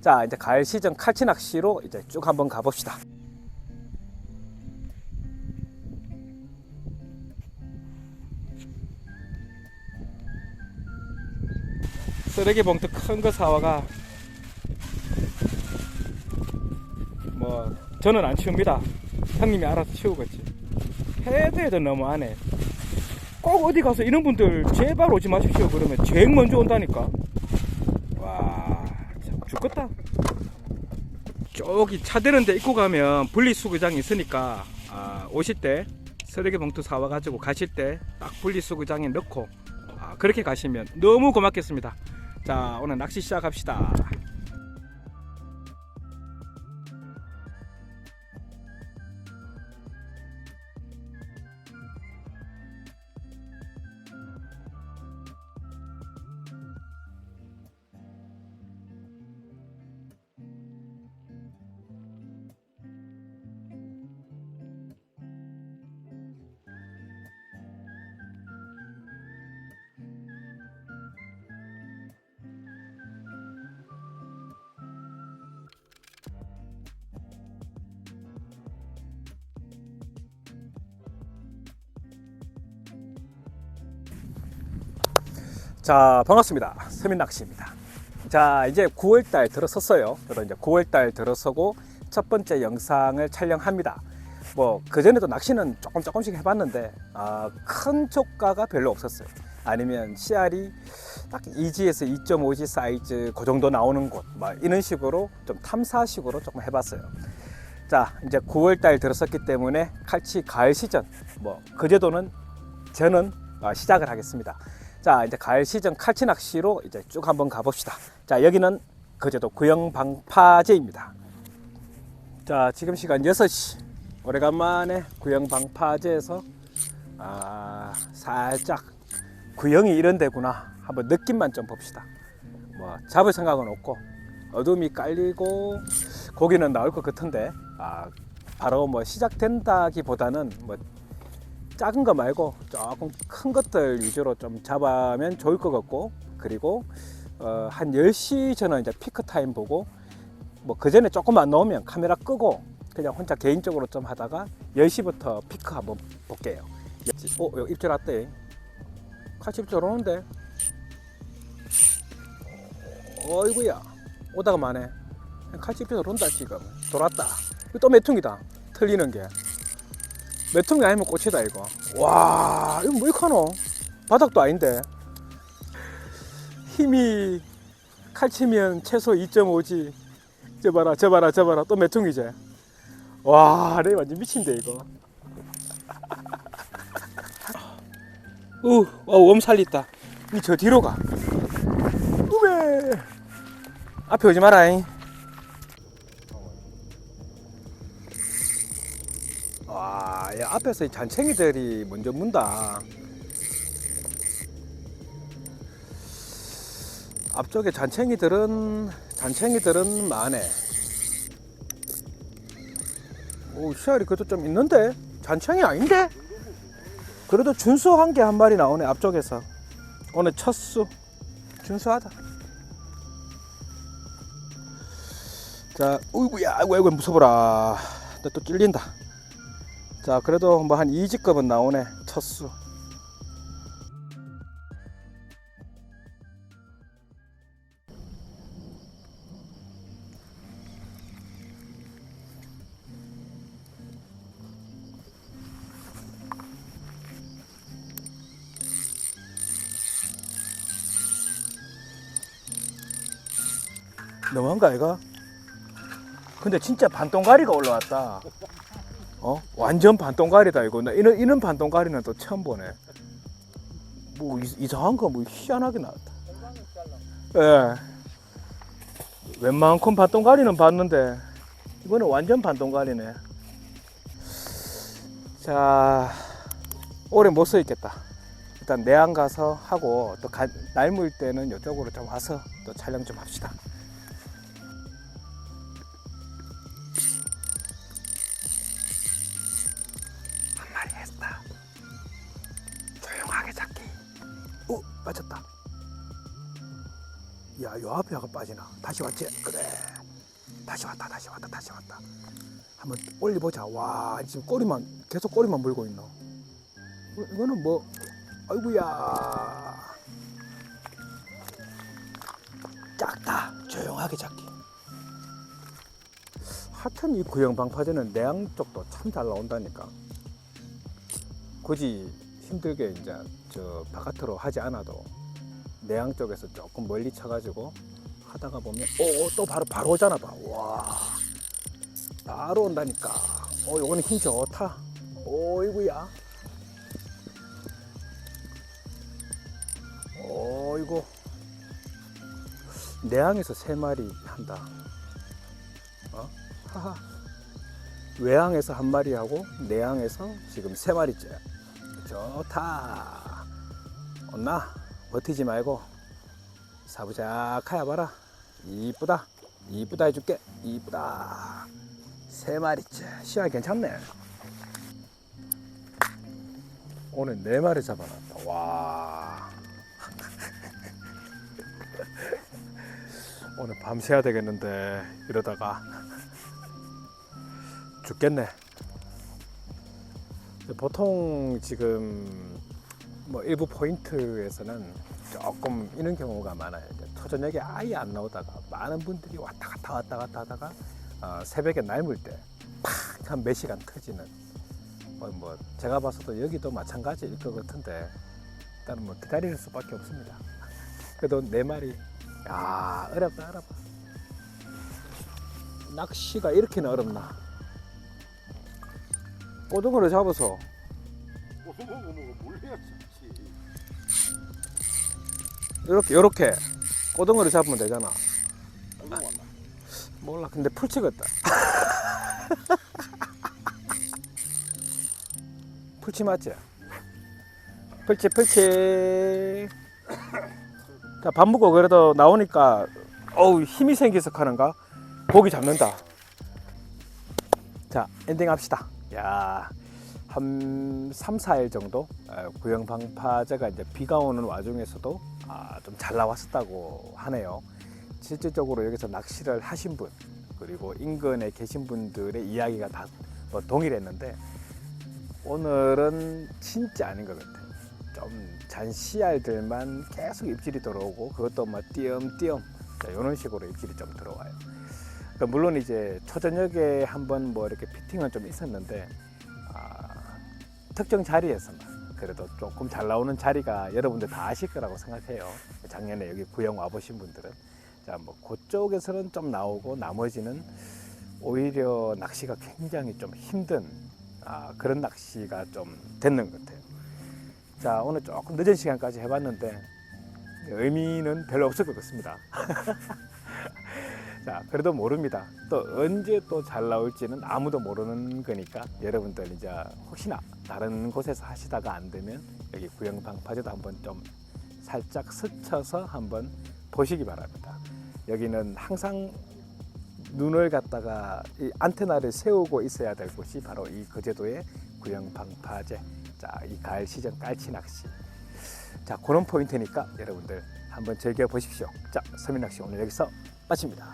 자, 이제 가을 시즌 칼치 낚시로 이제 쭉 한번 가봅시다. 쓰레기 봉투 큰 거 사와가 뭐 저는 안 치웁니다. 형님이 알아서 치우겠지. 해도 해도 너무하네. 꼭 어디 가서 이런 분들 제발 오지 마십시오. 그러면 제일 먼저 온다니까. 죽겠다. 저기 차 대는데 입고 가면 분리수거장이 있으니까 아, 오실 때 쓰레기 봉투 사와 가지고 가실 때 딱 분리수거장에 넣고 아, 그렇게 가시면 너무 고맙겠습니다. 자, 오늘 낚시 시작합시다. 자, 반갑습니다. 세민낚시입니다. 자, 이제 9월달 들어섰어요. 저도 이제 9월달 들어서고 첫 번째 영상을 촬영합니다. 뭐, 그전에도 낚시는 조금 조금씩 해봤는데, 아, 큰 조가가 별로 없었어요. 아니면 CR이 딱 2G에서 2.5G 사이즈 그 정도 나오는 곳, 막 이런 식으로 좀 탐사식으로 조금 해봤어요. 자, 이제 9월달 들어섰기 때문에 칼치 가을 시즌, 뭐, 그제도는 저는 어, 시작을 하겠습니다. 자, 이제 가을 시즌 칼치 낚시로 이제 쭉 한번 가봅시다. 자, 여기는 그제도 구형 방파제입니다. 자, 지금 시간 6시. 오래간만에 구형 방파제에서 아, 살짝 구형이 이런 데구나. 한번 느낌만 좀 봅시다. 뭐 잡을 생각은 없고 어둠이 깔리고 고기는 나올 것 같은데 아, 바로 뭐 시작된다기보다는 뭐 작은 거 말고 조금 큰 것들 위주로 좀 잡으면 좋을 것 같고 그리고 어, 한 10시 저는 이제 피크 타임 보고 뭐 그 전에 조금만 넣으면 카메라 끄고 그냥 혼자 개인적으로 좀 하다가 10시부터 피크 한번 볼게요. 어, 여기 입질 왔대. 같이 입질 오는데. 어이구야. 오다가 마네. 같이 입질 온다 지금. 돌았다. 또 메퉁이다. 틀리는 게. 메통이 아니면 꽃이다 이거. 와 이거 뭐 이렇게 하노? 바닥도 아닌데. 힘이 칼치면 최소 2.5지. 저 봐라 저 봐라 저 봐라. 또 메통이지 와내 완전 미친데 이거. 우웜 살렸다. 이 저 뒤로 가. 우메! 앞에 오지 마라잉 와, 야, 앞에서 이 잔챙이들이 먼저 문다. 앞쪽에 잔챙이들은 잔챙이들은 많네. 오, 시알이 그래도 좀 있는데 잔챙이 아닌데? 그래도 준수한 게 한 마리 나오네 앞쪽에서. 오늘 첫 수. 준수하다. 자, 어이구야, 아이고, 아이고, 무서워라. 나 또 찔린다. 자 그래도 뭐 한 2지급은 나오네. 첫수. 너무한가 이거? 근데 진짜 반동가리가 올라왔다 어? 완전 반동가리다 이거. 나 이런 이런 반동가리는 또 처음 보네. 뭐 이, 이상한 거 뭐 희한하게 나왔다. 예. 웬만큼 반동가리는 봤는데 이거는 완전 반동가리네. 자, 오래 못 서 있겠다. 일단 내안 가서 하고 또 가, 날물 때는 이쪽으로 좀 와서 또 촬영 좀 합시다. 야, 야, 요 앞에 아가 빠지나? 다시 왔지? 그래. 다시 왔다, 다시 왔다, 다시 왔다. 한번 올려보자. 와, 지금 꼬리만, 계속 꼬리만 물고 있노. 어, 이거는 뭐, 아이고야. 작다. 조용하게 작기. 하여튼 이 구형 방파제는 내양 쪽도 참 잘 나온다니까. 굳이 힘들게 이제 저 바깥으로 하지 않아도 내양 쪽에서 조금 멀리 쳐가지고 하다가 보면 오또 바로 바로 오잖아 봐. 와 바로 온다니까. 어 요거는 힘 좋다. 오이구야. 어이구 내양에서 세 마리 한다. 어? 하하. 외항에서 한 마리 하고 내항에서 지금 세 마리째. 좋다. 온나 버티지 말고 사부작 하야 봐라. 이쁘다. 이쁘다 해줄게. 이쁘다. 세 마리째. 시야 괜찮네. 오늘 네 마리 잡아놨다. 와. 오늘 밤새야 되겠는데 이러다가 죽겠네. 보통 지금 뭐 일부 포인트에서는 조금 이런 경우가 많아요. 이제 초저녁에 아예 안 나오다가 많은 분들이 왔다 갔다 왔다 갔다 하다가 어, 새벽에 날물 때팍 한 몇 시간 터지는 뭐, 뭐 제가 봐서도 여기도 마찬가지일 것 같은데 일단은 뭐 기다릴 수밖에 없습니다. 그래도 네 마리 야 어렵다 어렵다. 낚시가 이렇게나 어렵나? 꼬등어를 잡아서 이렇게 이렇게 꼬등어를 잡으면 되잖아. 왔나? 몰라 근데 풀치겠다. 풀치 맞지? 풀치 풀치. 자 밥 먹고 그래도 나오니까 어우 힘이 생겨서 하는가? 고기 잡는다. 자 엔딩 합시다. 야. 한 3, 4일 정도 어, 구형 방파제가 이제 비가 오는 와중에서도 아, 좀 잘 나왔었다고 하네요. 실질적으로 여기서 낚시를 하신 분 그리고 인근에 계신 분들의 이야기가 다 뭐 동일했는데 오늘은 진짜 아닌 것 같아요. 좀 잔씨알들만 계속 입질이 들어오고 그것도 막 띄엄띄엄 자, 이런 식으로 입질이 좀 들어와요. 그러니까 물론 이제 초저녁에 한번 뭐 이렇게 피팅은 좀 있었는데 아, 특정 자리에서만 그래도 조금 잘 나오는 자리가 여러분들 다 아실 거라고 생각해요. 작년에 여기 구형 와보신 분들은 자, 뭐 그쪽에서는 좀 나오고 나머지는 오히려 낚시가 굉장히 좀 힘든 아, 그런 낚시가 좀 됐는 것 같아요. 자, 오늘 조금 늦은 시간까지 해봤는데 의미는 별로 없을 것 같습니다. 자, 그래도 모릅니다. 또 언제 또 잘 나올지는 아무도 모르는 거니까 여러분들 이제 혹시나 다른 곳에서 하시다가 안 되면 여기 구형 방파제도 한번 좀 살짝 스쳐서 한번 보시기 바랍니다. 여기는 항상 눈을 갖다가 이 안테나를 세우고 있어야 될 곳이 바로 이 거제도의 구형 방파제. 자, 이 가을 시즌 깔치 낚시. 자, 그런 포인트니까 여러분들 한번 즐겨 보십시오. 자, 서민 낚시 오늘 여기서 마칩니다.